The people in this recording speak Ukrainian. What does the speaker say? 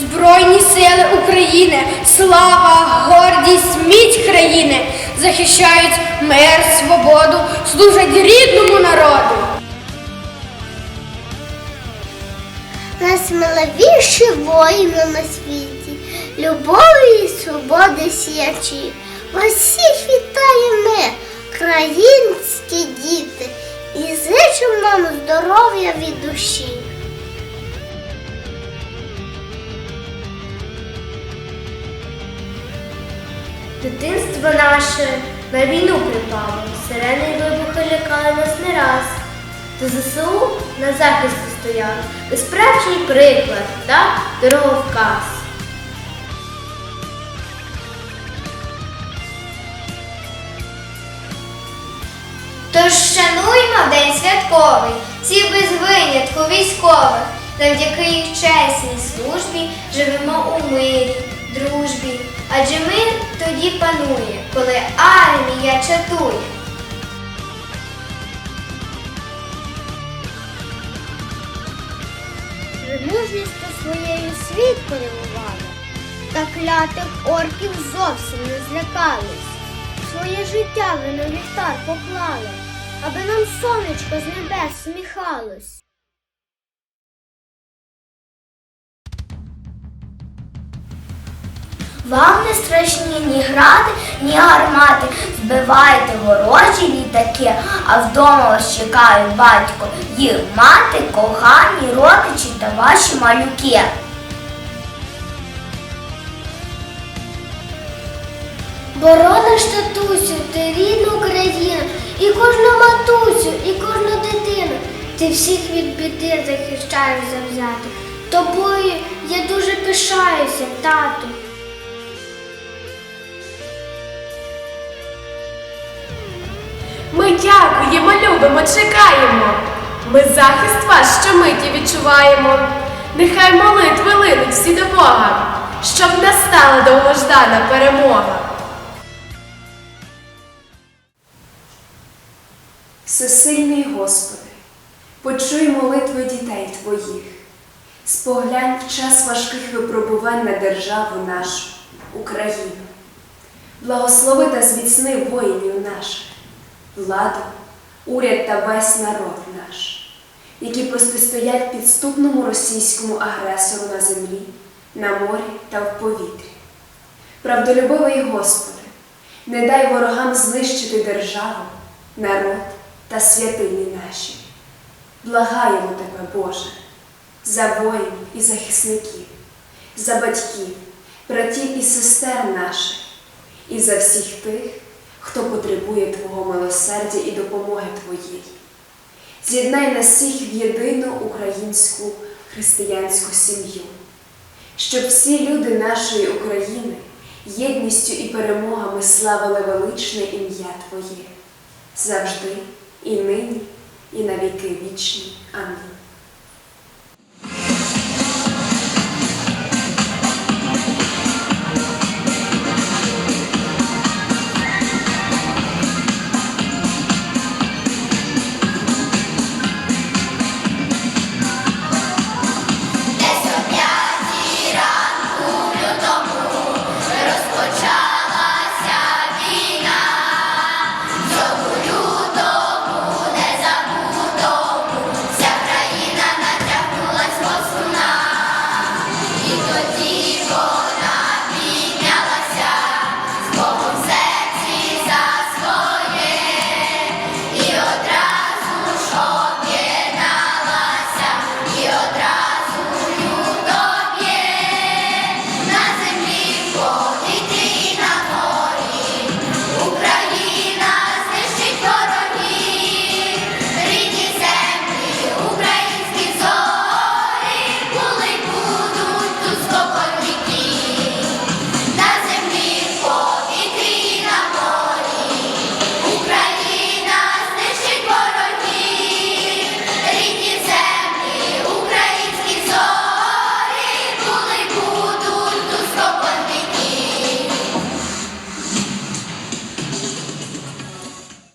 Збройні сили України, слава, гордість, міць країни захищають мир, свободу, служать рідному народу. Найсміливіші воїни на світі, любові і свободи сіячі. Вас всіх вітаємо, українські діти, і зичимо нам здоров'я від душі. Дитинство наше на війну припало, сирени й вибухи лякали нас не раз. То ЗСУ на захисті стояв, безсправжній приклад та дороговказ. Тож шануймо день святковий, всіх без винятку військових. Завдяки їх чесній службі живемо у мирі, дружбі. Адже мир тоді панує, коли армія чатує. Мужністю своєю світ порівнували, та клятих орків зовсім не злякались. Своє життя ви на вівтар поклали, аби нам сонечко з небес сміхалось. Вам не страшні ні гради, ні гармати. Збивайте ворожі літаки, а вдома вас чекають батько, їх мати, кохані, родичі та ваші малюки. Борониш татусю, ти рідну країну, і кожну матусю, і кожну дитину. Ти всіх від біди захищаєш завзято. Тобою я дуже пишаюся, тату. Любимо, чекаємо. Ми захист ваш щомиті відчуваємо. Нехай молитви линуть всі до Бога, щоб настала довгождана перемога. Всесильний Господи, почуй молитви дітей Твоїх, споглянь в час важких випробувань на державу нашу, Україну. Благослови та зміцни воїнів наших, владу, уряд та весь народ наш, які протистоять підступному російському агресору на землі, на морі та в повітрі. Правдолюбивий Господи, не дай ворогам знищити державу, народ та святині наші. Благаємо Тебе, Боже, за воїнів і захисників, за батьків, братів і сестер наших, і за всіх тих, хто потребує Твого милосердя і допомоги Твоєї. З'єднай нас всіх в єдину українську християнську сім'ю, щоб всі люди нашої України єдністю і перемогами славили величне ім'я Твоє завжди і нині, і на віки вічні. Амінь.